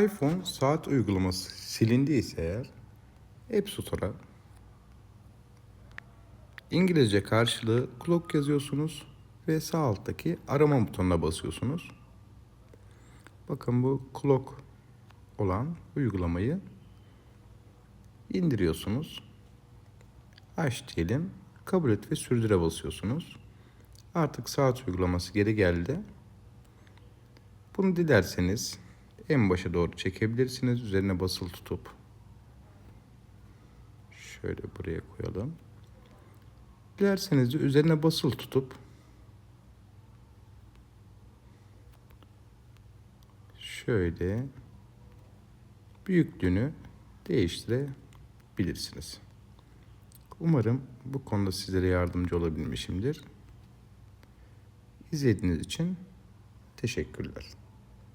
iPhone saat uygulaması silindiyse eğer App Store'a İngilizce karşılığı clock yazıyorsunuz ve sağ alttaki arama butonuna basıyorsunuz. Bakın bu clock olan uygulamayı indiriyorsunuz. Aç diyelim. Kabul et ve sürdüre basıyorsunuz. Artık saat uygulaması geri geldi. Bunu dilerseniz en başa doğru çekebilirsiniz. Üzerine basılı tutup şöyle buraya koyalım. Dilerseniz de üzerine basılı tutup şöyle büyüklüğünü değiştirebilirsiniz. Umarım bu konuda sizlere yardımcı olabilmişimdir. İzlediğiniz için teşekkürler.